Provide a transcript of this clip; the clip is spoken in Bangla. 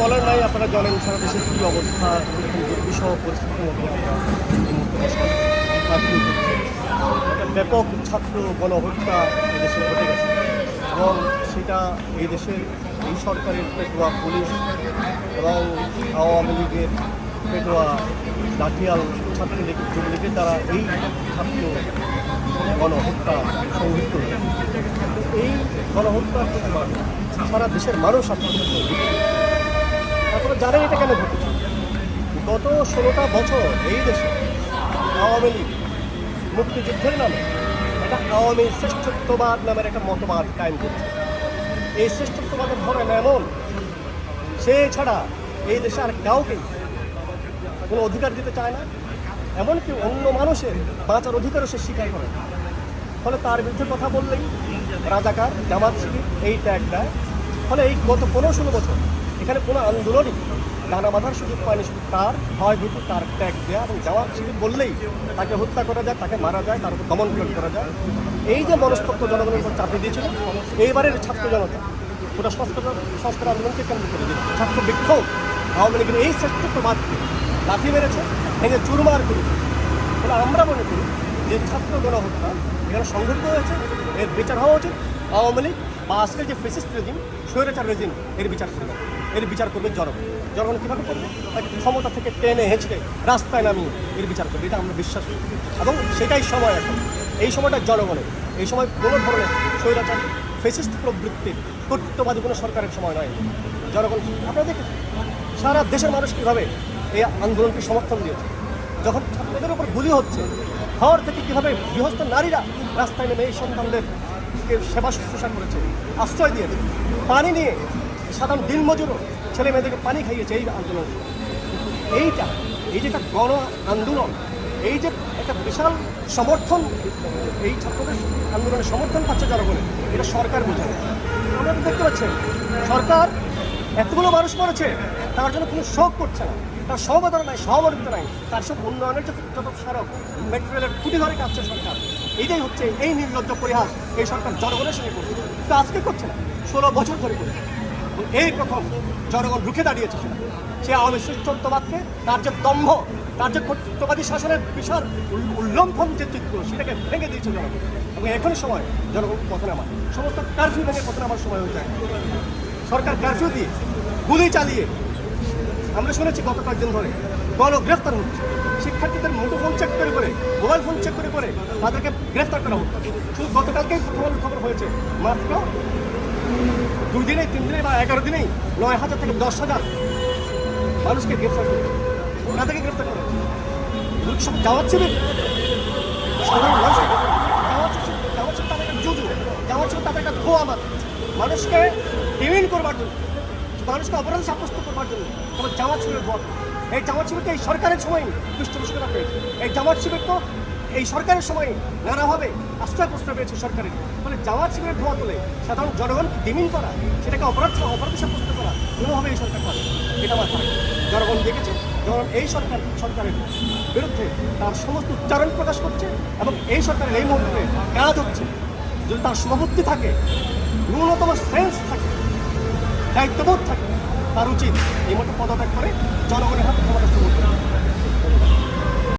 বলার নাই, আপনারা জানেন সারা দেশের কী অবস্থা দুর্বিষহ পরিস্থিতির মধ্যে আমরা ব্যাপক ছাত্র গণহত্যা এদেশে ঘটে গেছে। এবং সেটা এই দেশের এই সরকারের পেটোয়া পুলিশ এবং আওয়ামী লীগের পেটোয়া লাঠিয়াল ছাত্রলীগ যুবলীগের দ্বারা এই ছাত্র গণহত্যা হয়েছে। এই গণহত্যার সারা দেশের মানুষ আপনাদের আপনারা জানেন এটা কেন ঘটেছে? গত ষোলোটা বছর এই দেশে আওয়ামী লীগ মুক্তিযুদ্ধের নামে একটা আওয়ামী শ্রেষ্ঠত্ববাদ নামের একটা মতবাদ কায়েম করছে। এই শ্রেষ্ঠত্ববাদের ধরেন এমন, সে ছাড়া এই দেশে আর কাউকে কোনো অধিকার দিতে চায় না, এমনকি অন্য মানুষের বাঁচার অধিকারও সে স্বীকার করে ফলে তার বিরুদ্ধে কথা বললেই রাজাকার, জামাত শিবির এই ট্যাগ দেয় ফলে এই গত পনেরো ষোলো বছর এখানে কোনো আন্দোলনই ডানা বাঁধার সুযোগ পায়নি শুধু তার ভয় ভীতি, তার ট্যাগ দেওয়া এবং জামাত শিবির বললেই তাকে হত্যা করা যায়, তাকে মারা যায়, তার উপর দমন প্রয়োগ করা যায়। এই যে মনস্তত্ব জনগণের উপর চাপিয়ে দিয়েছিল, এইবারের ছাত্র জনতা ওটা সংস্কার সংস্কার আন্দোলনকে কেন্দ্র করে দিয়েছে। ছাত্র বিক্ষোভ, আওয়ামী লীগের এই শ্রেষ্ঠত্ববাদকে লাথি মেরেছে, ভেঙে চুরমার করেছে ফলে আমরা মনে করি যে ছাত্র গণহত্যা এখানে সংঘটিত হয়েছে, এর বিচার হওয়া উচিত। আওয়ামী লীগ বা আজকের যে ফেসিস্ট রেজিম স্বৈরাচার রেজিম এর বিচার করবে। এর বিচার করবে জনগণ। জনগণ কীভাবে করবে? ক্ষমতা থেকে টেনে হেঁচড়ে রাস্তায় নামিয়ে এর বিচার করবে। এটা আমরা বিশ্বাস করি। এবং সেটাই সময় এখন। এই সময়টা জনগণের। এই সময় কোনো ধরনের স্বৈরাচার ফেসিস্ট প্রবৃত্তির কর্তৃত্ববাদী কোনো সরকারের সময় নয়। জনগণ, আপনারা দেখেছেন সারা দেশের মানুষ কীভাবে এই আন্দোলনকে সমর্থন দিয়েছে। যখন ছাত্রদের উপর গুলি হচ্ছে, ঘর থেকে কীভাবে গৃহস্থ নারীরা রাস্তায় নেমে এই সন্তানদের কে সেবা শুশ্রূষা করেছে। আশ্রয় দিয়েছে পানি নিয়ে সাধারণ দিনমজুরও ছেলে মেয়েদেরকে পানি খাইয়েছে এই আন্দোলন। এইটা, এই যে একটা গণ আন্দোলন, এই যে একটা বিশাল সমর্থন, এই ছাত্রদের আন্দোলনের সমর্থন পাচ্ছে যারা জনগণের এটা সরকার বোঝে। আমরা দেখতে পাচ্ছেন সরকার এতগুলো মানুষ করেছে, তার জন্য কোনো শোক করছে না। তার সহমতনা নাই, সহমর্মিত নাই। তার সব উন্নয়নের যত সড়ক মেট্রো রেলের খুঁটি ধরে কাটছে সরকার। এইটাই হচ্ছে এই নির্লজ্জ পরিহাস এই সরকার জনগণের সঙ্গে করছে। কিন্তু আজকে করছে না, ষোলো বছর ধরে করছে। এই প্রথম জনগণ রুখে দাঁড়িয়েছে সে আওয়ামী শ্রেষ্ঠত্ববাদকে তার যে দম্ভ, তার যে কর্তৃত্ববাদী শাসনের বিশাল উল- উল্লঙ্ঘন যে চিত্র, সেটাকে ভেঙে দিয়েছে জনগণ। এবং এখনই সময় জনগণ পথে নামার। সমস্ত কারফিউ ভেঙে পথে নামার সময় হয়ে যায়। সরকার কারফিউ দিয়ে গুলি চালিয়ে আমরা শুনেছি গত কয়েকদিন ধরে গণগ্রেফতার হচ্ছে। শিক্ষার্থীদের মুঠোফোন চেক করে করে, মোবাইল ফোন চেক করে করে তাদেরকে গ্রেফতার করা হচ্ছে। শুধু গতকালকেই প্রথম খবর হয়েছে, মাত্র দুই দিনে তিন দিনে বা এগারো দিনেই নয় হাজার থেকে দশ হাজার মানুষকে গ্রেফতার করে তাদেরকে গ্রেফতার করে সব যাওয়ার ছিল সাধারণ মানুষকে যাওয়ার ছিল তাদের একটা জুজু ছিল তাদের একটা ধোয়া মানুষকে ডিমিন করবার জন্য। মানুষকে অপরাধ সাব্যস্ত করবার জন্য তবে জামাত শিবিরের ভোট এই জামাত শিবির তো এই সরকারের সময় পৃষ্ঠপোষকতা পেয়েছে এই জামাত শিবির তো এই সরকারের সময় নানাভাবে আশ্রয় প্রশ্রয় পেয়েছে সরকারের। ফলে জামাত শিবিরের ধোয়া তুলে সাধারণ জনগণ ডিমিন করা, সেটাকে অপরাধ অপরাধ সাব্যস্ত করা, কোনোভাবে এই সরকার পারে এটা আমার ধারণা। জনগণ দেখেছে, জনগণ এই সরকার সরকারের বিরুদ্ধে তার সমস্ত উচ্চারণ প্রকাশ করছে এবং এই সরকারের এই মুহূর্তে কাজ হচ্ছে। যদি তার সভাপতি থাকে, ন্যূনতম সেন্স থাকে দায়িত্ববোধ থাকে। তার উচিত এই মতো পদত্যাগ করে জনগণের হাতে ক্ষমতা